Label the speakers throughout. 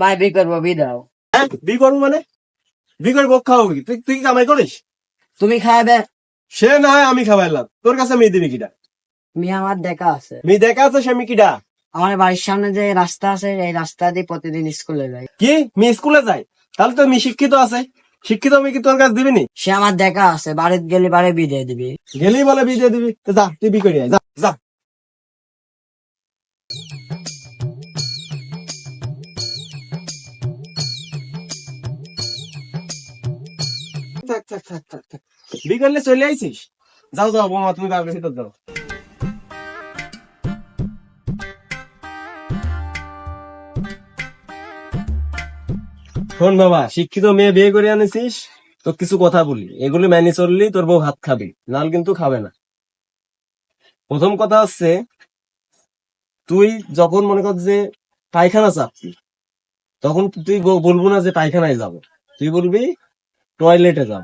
Speaker 1: ভাই বি করব বি দাও।
Speaker 2: হ্যাঁ বি করব মানে? বি করে বক খাওয়াবো কি? তুই তুই কামাই করিস?
Speaker 1: তুমি খাবে
Speaker 2: সে না হয় আমি খাওয়াইলাম তোর কাছে মেয়ে দিবি কিটা
Speaker 1: মি আমার দেখা আছে।
Speaker 2: মেয়ে দেখা আছে সে কিটা
Speaker 1: আমার বাড়ির সামনে যে রাস্তা আছে এই রাস্তা দিয়ে প্রতিদিন স্কুলে যাই।
Speaker 2: কি? মেয়ে স্কুলে যায়? তাহলে তো মেয়ে শিক্ষিত আছে। শিক্ষিত আমি কি তোর কাছে দিবি নি?
Speaker 1: সে আমার দেখা আছে। বাড়িতে গেলে বাড়ি বিয়ে দিবি।
Speaker 2: গেলেই বলে বি দিয়ে দিবি যা তুই বি করি যা যা। থাক, থাক, থাক, থাক, থাক। বি চলে আইছিস? যাও যাও বোমা তুমি বাবার ভিতর যাও শোন বাবা শিক্ষিত মেয়ে বিয়ে করে তো কিছু কথা বলি। এগুলি মেনে চললি তোর বউ ভাত খাবে নাল কিন্তু খাবে না। প্রথম কথা হচ্ছে তুই যখন মনে কর যে পায়খানা চাপবি তখন তুই বলব না যে পায়খানায় যাব। তুই বলবি টয়লেটে যাব।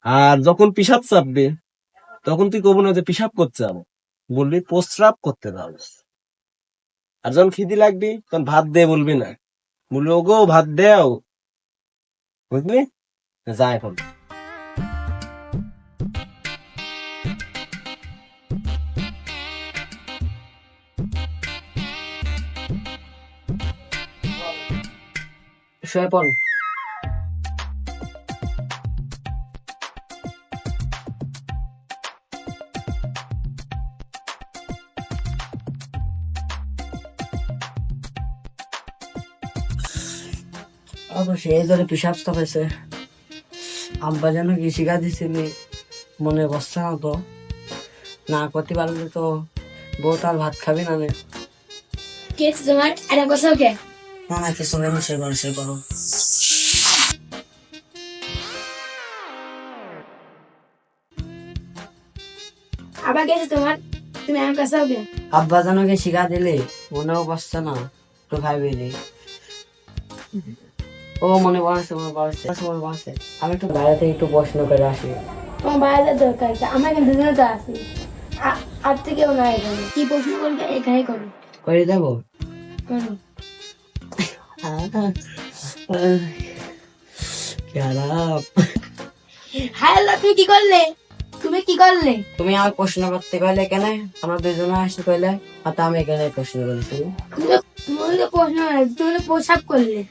Speaker 2: আর যখন পিসাব চাপবে, তখন তুই কবো না যে পিসাব করতে যাব। বলবি, প্রস্রাব করতে যাব। আর যখন খিদি লাগবি, তখন ভাত দে বলবি না। বলবি, ওগো, ভাত দেও। বুঝলি? যা এখন।
Speaker 1: শুয়ে পড় অবশ্যই এই ধরে পিসাব হয়েছে আব্বা যেন কি শিখা মনে বসছে না তো। না করতে পারলে তো বউ তার ভাত খাবি না
Speaker 3: কে তোমার? এটা কোথাও কে?
Speaker 1: না না কিছু নেই সে করো সে করো
Speaker 3: আবার আছে তোমার? তুমি আমার
Speaker 1: আব্বা যেন শিখা দিলে মনেও বসছে না তো ভাবি রে ও মনে মনে মনে আমি একটু বাইরে থেকে একটু প্রশ্ন করে আসি।
Speaker 3: তোমার বাইরে দরকার আছে আমার এখানে দুজনে তো আছে। আর তো কেউ নাই এখানে। কি প্রশ্ন করবে? এখানে করো।
Speaker 1: করে দেবো? খারাপ।
Speaker 3: হায় আল্লাহ তুমি কি করলে? তুমি কি করলে?
Speaker 1: তুমি আমার প্রশ্ন করতে কইলে কেন? আমরা দুজনে আসি কইলে আর আমি এখানে প্রশ্ন করেছি
Speaker 3: তুমি? তো- প্রশ্ন তুমি প্রসাব করলে।